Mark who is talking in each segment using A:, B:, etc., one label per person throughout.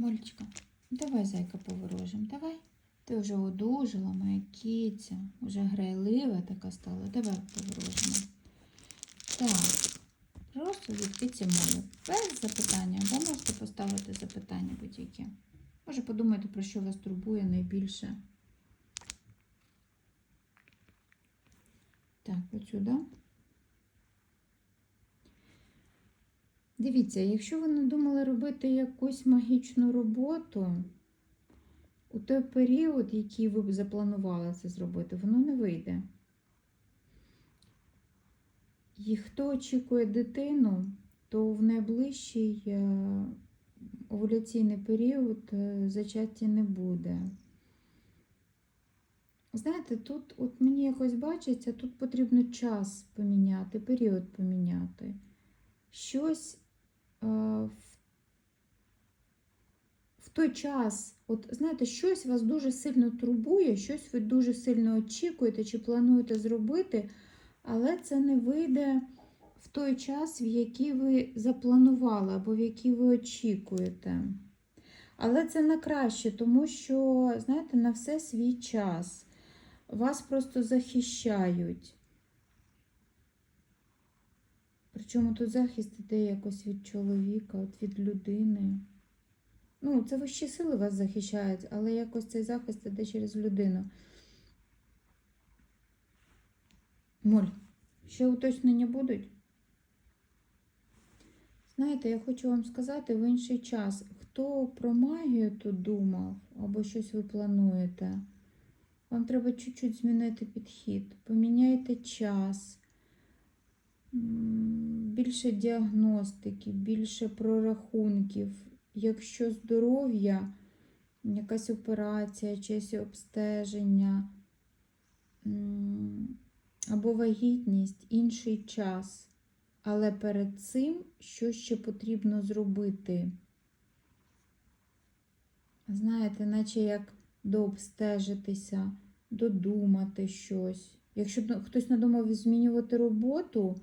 A: Молечка, давай зайка поворожим, давай. Ти вже одужала, моя кіця, вже грайлива така стала. Давай поворожимо. Так, просто від киці молю. Без запитання, або можете поставити запитання будь-які. Може подумайте, про що вас турбує найбільше. Так, отсюди. Дивіться, якщо ви надумали робити якусь магічну роботу, у той період, який ви б запланували це зробити, воно не вийде. І хто очікує дитину, то в найближчий е, овуляційний період е, зачаття не буде. Знаєте, тут от мені якось бачиться, тут потрібно час поміняти, період поміняти. Щось в, в той час, от знаєте, щось вас дуже сильно турбує, щось ви дуже сильно очікуєте чи плануєте зробити, але це не вийде в той час, в який ви запланували або в який ви очікуєте. Але це на краще, тому що, знаєте, на все свій час. Вас просто захищають. Причому тут захист іде якось від чоловіка, от від людини. Ну, це вищі сили вас захищають, але якось цей захист іде через людину. Моль, ще уточнення будуть? Знаєте, я хочу вам сказати в інший час, хто про магію тут думав, або щось ви плануєте, вам треба чуть-чуть змінити підхід. Поміняйте час, більше діагностики, більше прорахунків. Якщо здоров'я, якась операція, чесь обстеження або вагітність, інший час. Але перед цим що ще потрібно зробити? Знаєте, наче як дообстежитися, додумати щось. Якщо хтось надумав змінювати роботу,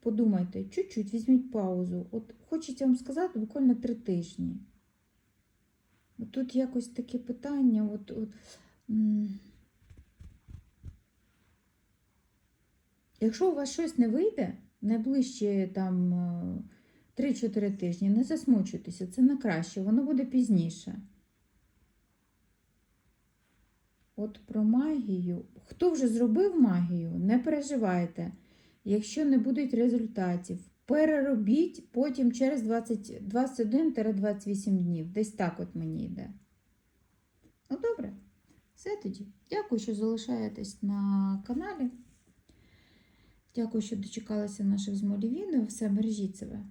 A: подумайте, чуть-чуть візьміть паузу. От хочеться вам сказати буквально три тижні. Тут якось таке питання. От, от, Якщо у вас щось не вийде, найближчі там е, 3-4 тижні, не засмучуйтеся, це на краще, воно буде пізніше. От про магію. Хто вже зробив магію, не переживайте. Якщо не будуть результатів, переробіть потім через 21-28 днів. Десь так от мені йде. Ну, добре. Все тоді. Дякую, що залишаєтесь на каналі. Дякую, що дочекалися наших з Молі відео. Все, бережіть себе.